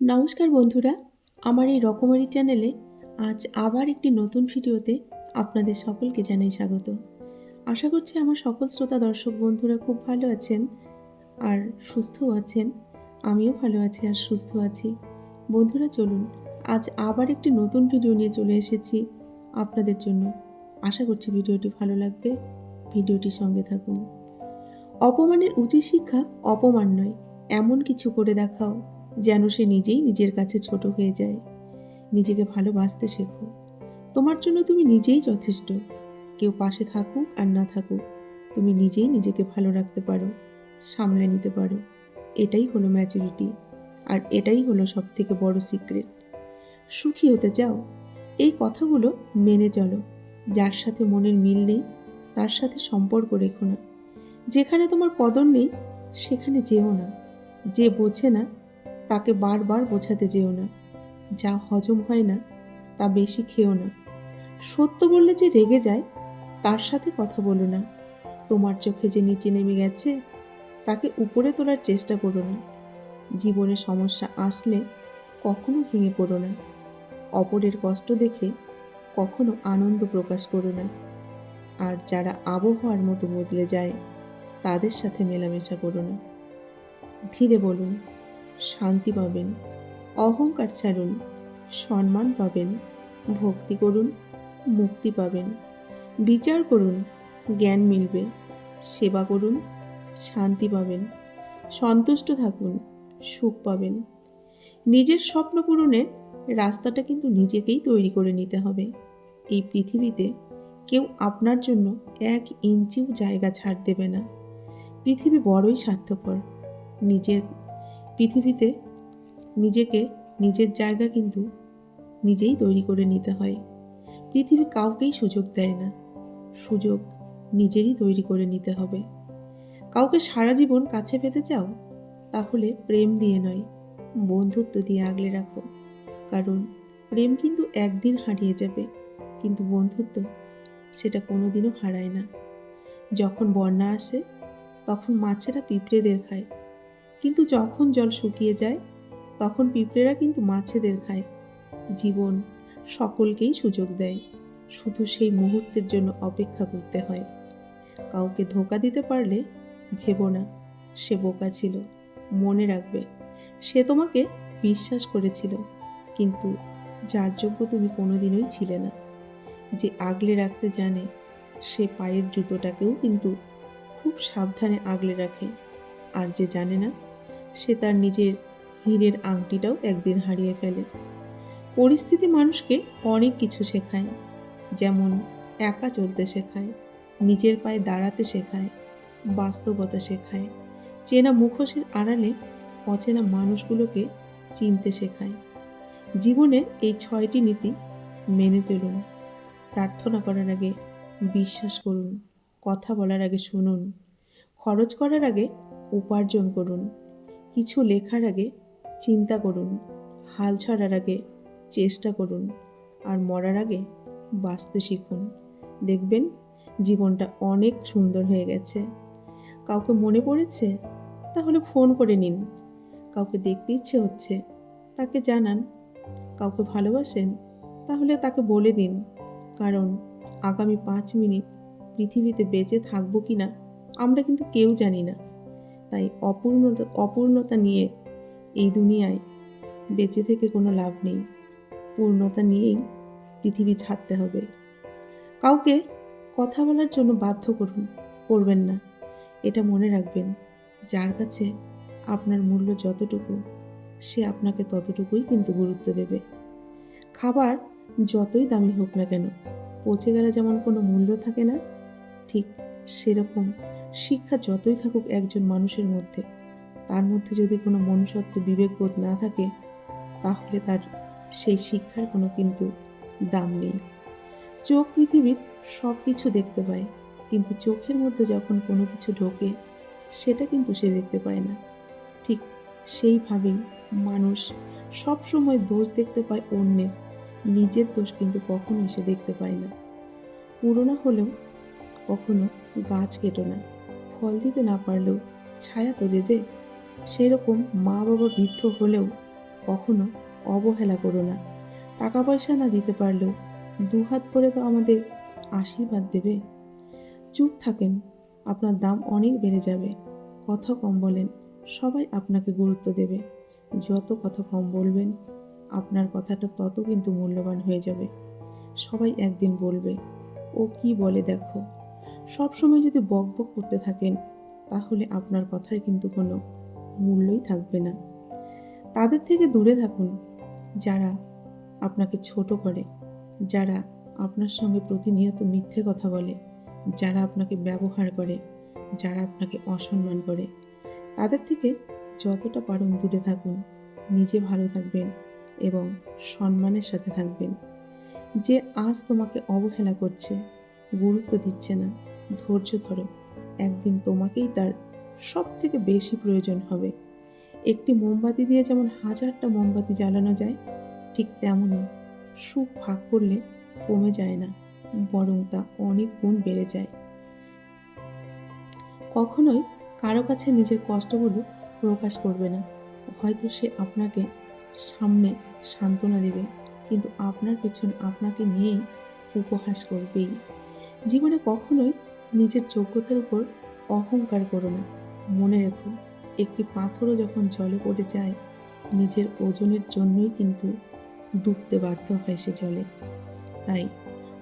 নমস্কার বন্ধুরা, আমার এই রকমারি চ্যানেলে আজ আবার একটি নতুন ভিডিওতে আপনাদের সকলকে জানাই স্বাগত। আশা করছি আমার সকল শ্রোতা দর্শক বন্ধুরা খুব ভালো আছেন আর সুস্থও আছেন, আমিও ভালো আছি আর সুস্থ আছি। বন্ধুরা, চলুন আজ আবার একটি নতুন ভিডিও নিয়ে চলে এসেছি আপনাদের জন্য। আশা করছি ভিডিওটি ভালো লাগবে ভিডিওটির সঙ্গে থাকুন। অপমানের উচিত শিক্ষা অপমান নয়, এমন কিছু করে দেখাও। যেন সে নিজেই নিজের কাছে ছোট হয়ে যায়। নিজেকে ভালোবাসতে শেখো। তোমার জন্য তুমি নিজেই যথেষ্ট। কেউ পাশে থাকুক আর না থাকুক, তুমি নিজেই নিজেকে ভালো রাখতে পারো, সামলে নিতে পারো। এটাই হলো ম্যাচুরিটি আর এটাই হলো সব থেকে বড় সিক্রেট সুখী হতে চাও? এই কথাগুলো মেনে চলো। যার সাথে মনের মিল নেই, তার সাথে সম্পর্ক রেখো না। যেখানে তোমার কদর নেই, সেখানে যেও না। যে বোঝে না তাকে বারবার বোঝাতে যেও না। যা হজম হয় না, তা বেশি খেও না। সত্য বললে যে রেগে যায়, তার সাথে কথা বলো না। তোমার চোখে যে নিচে নেমে গেছে, তাকে উপরে তোলার চেষ্টা করো না। জীবনে সমস্যা আসলে কখনো ভেঙে পড়ো না। অপরের কষ্ট দেখে কখনো আনন্দ প্রকাশ করো না। আর যারা আবহাওয়ার মতো বদলে যায়, তাদের সাথে মেলামেশা করো না। ধীরে বলুন শান্তি পাবেন। অহংকার ছাড়ুন, সম্মান পাবেন, ভক্তি করুন, মুক্তি পাবেন। বিচার করুন, জ্ঞান মিলবে, সেবা করুন, শান্তি পাবেন। সন্তুষ্ট থাকুন, সুখ পাবেন। নিজের স্বপ্ন পূরণের রাস্তাটা কিন্তু নিজেকেই তৈরি করে নিতে হবে। এই পৃথিবীতে কেউ আপনার জন্য এক ইঞ্চিও জায়গা ছাড় দেবে না। পৃথিবী বড়ই স্বার্থপর। নিজের পৃথিবীতে নিজেকে নিজের জায়গা কিন্তু নিজেই তৈরি করে নিতে হয়। পৃথিবী কাউকেই সুযোগ দেয় না। সুযোগ নিজেরই তৈরি করে নিতে হবে। কাউকে সারা জীবন কাছে পেতে চাও, তাহলে প্রেম দিয়ে নয়, বন্ধুত্ব দিয়ে আগলে রাখো। কারণ প্রেম কিন্তু একদিন হারিয়ে যাবে, কিন্তু বন্ধুত্ব সেটা কোনোদিনও হারায় না। যখন বন্যা আসে, তখন মাছেরা পিঁপড়েদের খায়। কিন্তু যখন জল শুকিয়ে যায়, তখন পিঁপড়েরা কিন্তু মাছেদের খায়। জীবন সকলকেই সুযোগ দেয়। শুধু সেই মুহূর্তের জন্য অপেক্ষা করতে হয়। কাউকে ধোকা দিতে পারলে ভেবো না, সে বোকা ছিল, মনে রাখবে। সে তোমাকে বিশ্বাস করেছিল, কিন্তু যার যোগ্য তুমি কোনোদিনই ছিলে না। যে আগলে রাখতে জানে, সে পায়ের জুতোটাকেও কিন্তু খুব সাবধানে আগলে রাখে। আর যে জানে না সে তার নিজের হীরের আংটিটাও একদিন হারিয়ে ফেলে। পরিস্থিতি মানুষকে অনেক কিছু শেখায়, যেমন একা চলতে শেখায়, নিজের পায়ে দাঁড়াতে শেখায়, বাস্তবতা শেখায়, চেনা মুখোশের আড়ালে অচেনা মানুষগুলোকে চিনতে শেখায়। জীবনের এই ছয়টি নীতি মেনে চলুন, প্রার্থনা করার আগে বিশ্বাস করুন, কথা বলার আগে শুনুন, খরচ করার আগে উপার্জন করুন। কিছু লেখার আগে চিন্তা করুন, হাল ছাড়ার আগে চেষ্টা করুন, আর মরার আগে বাঁচতে শিখুন। দেখবেন জীবনটা অনেক সুন্দর হয়ে গেছে। কাউকে মনে পড়েছে? তাহলে ফোন করে নিন। কাউকে দেখতে ইচ্ছে হচ্ছে? তাকে জানান। কাউকে ভালোবাসেন? তাহলে তাকে বলে দিন। কারণ আগামী পাঁচ মিনিট পৃথিবীতে বেঁচে থাকব কি না আমরা কিন্তু কেউ জানি না। তাই অপূর্ণতা অপূর্ণতা নিয়ে এই দুনিয়ায় বেঁচে থেকে কোনো লাভ নেই। পূর্ণতা নিয়েই পৃথিবী ছাড়তে হবে। কাউকে কথা বলার জন্য বাধ্য করুন, করবেন না। এটা মনে রাখবেন, যার কাছে আপনার মূল্য যতটুকু, সে আপনাকে ততটুকুই কিন্তু গুরুত্ব দেবে। খাবার যতই দামি হোক না কেন, পচে গেলে যেমন কোনো মূল্য থাকে না, ঠিক সেরকম শিক্ষা যতই থাকুক একজন মানুষের মধ্যে, তার মধ্যে যদি কোনো মনুষ্যত্ব বিবেকবোধ না থাকে, তাহলে তার সেই শিক্ষার কোনো কিন্তু দাম নেই। চোখ পৃথিবীর সব কিছু দেখতে পায়, কিন্তু চোখের মধ্যে যখন কোনো কিছু ঢোকে, সেটা কিন্তু সে দেখতে পায় না। ঠিক সেইভাবেই মানুষ সব সময় দোষ দেখতে পায় অন্যের, নিজের দোষ কিন্তু কখনো সে দেখতে পায় না। পুরোনো হলেও কখনো গাছ কেটো না। ফল দিতে না পারলেও ছায়া তো দেবে। সেরকম মা বাবা বৃদ্ধ হলেও কখনো অবহেলা করো না। টাকা পয়সা না দিতে পারলেও দুহাত করে তো আমাদের আশীর্বাদ দেবে। চুপ থাকেন, আপনার দাম অনেক বেড়ে যাবে। কথা কম বলেন, সবাই আপনাকে গুরুত্ব দেবে। যত কথা কম বলবেন, আপনার কথাটা তত কিন্তু মূল্যবান হয়ে যাবে। সবাই একদিন বলবে, ও কি বলে দেখো? সব সময় যদি বক বক করতে থাকেন, তাহলে আপনার কথার কিন্তু কোনো মূল্যই থাকবে না। তাদের থেকে দূরে থাকুন। যারা আপনাকে ছোট করে, যারা আপনার সঙ্গে প্রতিনিয়ত মিথ্যে কথা বলে, যারা আপনাকে ব্যবহার করে, যারা আপনাকে অসম্মান করে, তাদের থেকে যতটা পারুন দূরে থাকুন। নিজে ভালো থাকবেন এবং সম্মানের সাথে থাকবেন। যে আজ তোমাকে অবহেলা করছে, গুরুত্ব দিচ্ছে না ধৈর্য ধরো। একদিন তোমাকেই তার সব থেকে বেশি প্রয়োজন হবে। একটি মোমবাতি দিয়ে যেমন হাজারটা মোমবাতি জ্বালানো যায়, ঠিক তেমনই সুখ ভাগ করলে কমে যায় না, বরং তা অনেক গুণ বেড়ে যায়। কখনোই কারও কাছে নিজের কষ্টগুলো প্রকাশ করবে না। হয়তো সে আপনাকে সামনে সান্ত্বনা দেবে, কিন্তু আপনার পেছনে আপনাকে নিয়েই উপহাস করবেই। জীবনে কখনোই নিজের যোগ্যতার উপর অহংকার করো না। মনে রেখো, একটি পাথরও যখন জলে পড়ে যায়, নিজের ওজনের জন্যই কিন্তু ডুবতে বাধ্য হয় সে জলে। তাই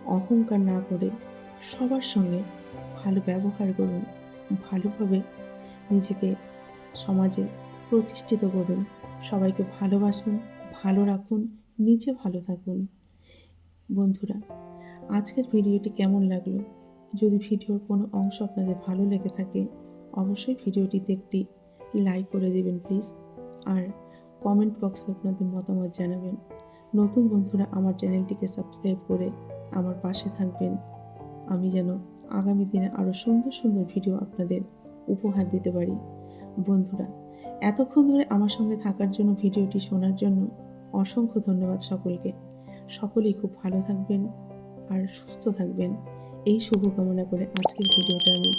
অহংকার না করে সবার সঙ্গে ভালো ব্যবহার করুন, ভালোভাবে নিজেকে, সমাজে প্রতিষ্ঠিত করুন, সবাইকে ভালোবাসুন, ভালো রাখুন, নিজে ভালো থাকুন। বন্ধুরা, আজকের ভিডিওটি কেমন লাগল? যদি ভিডিওর কোনো অংশ আপনাদের ভালো লেগে থাকে, অবশ্যই ভিডিওটিতে একটি লাইক করে দেবেন প্লিজ আর কমেন্ট বক্সে আপনাদের মতামত জানাবেন। নতুন বন্ধুরা আমার চ্যানেলটিকে সাবস্ক্রাইব করে আমার পাশে থাকবেন। আমি যেন আগামী দিনে আরও সুন্দর সুন্দর ভিডিও আপনাদের উপহার দিতে পারি। বন্ধুরা, এতক্ষণ ধরে আমার সঙ্গে থাকার জন্য ভিডিওটি শোনার জন্য অসংখ্য ধন্যবাদ সকলকে। সকলেই খুব ভালো থাকবেন আর সুস্থ থাকবেন। এই শুভকামনা করে আজকের ভিডিওটা আমি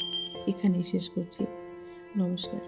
এখানেই শেষ করছি। নমস্কার।